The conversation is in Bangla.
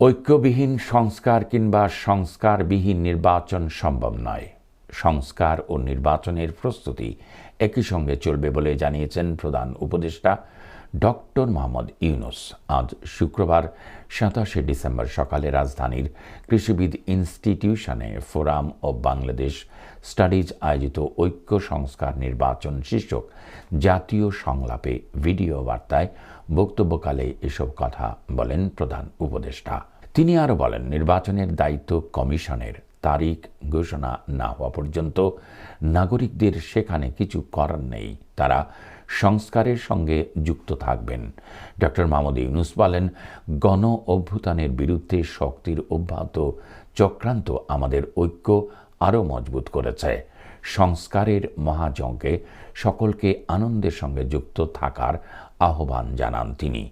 ঐক্যবিহীন সংস্কার কিংবা সংস্কারবিহীন নির্বাচন সম্ভব নয়। সংস্কার ও নির্বাচনের প্রস্তুতি একই সঙ্গে চলবে বলে জানিয়েছেন প্রধান উপদেষ্টা ডক্টর মোহাম্মদ ইউনুস আজ শুক্রবার, সাতাশে ডিসেম্বর সকালে রাজধানীর কৃষিবিদ ইনস্টিটিউশনে ফোরাম ও বাংলাদেশ স্টাডিজ আয়োজিত ঐক্য সংস্কার নির্বাচন শীর্ষক জাতীয় সংলাপে ভিডিও বার্তায় বক্তব্যকালে এসব কথা বলেন প্রধান উপদেষ্টা। তিনি আরও বলেন, নির্বাচনের দায়িত্ব কমিশনের। তারিখ ঘোষণা না হওয়া পর্যন্ত নাগরিকদের সেখানে কিছু করার নেই। তারা সংস্কারের সঙ্গে যুক্ত থাকবেন। ডক্টর মাহমুদ ইউনুস বলেন, গণ অভ্যুত্থানের বিরুদ্ধে শক্তির অব্যাহত চক্রান্ত আমাদের ঐক্য আরও মজবুত করেছে। সংস্কারের মহাযজ্ঞে সকলকে আনন্দের সঙ্গে যুক্ত থাকার আহ্বান জানান তিনি।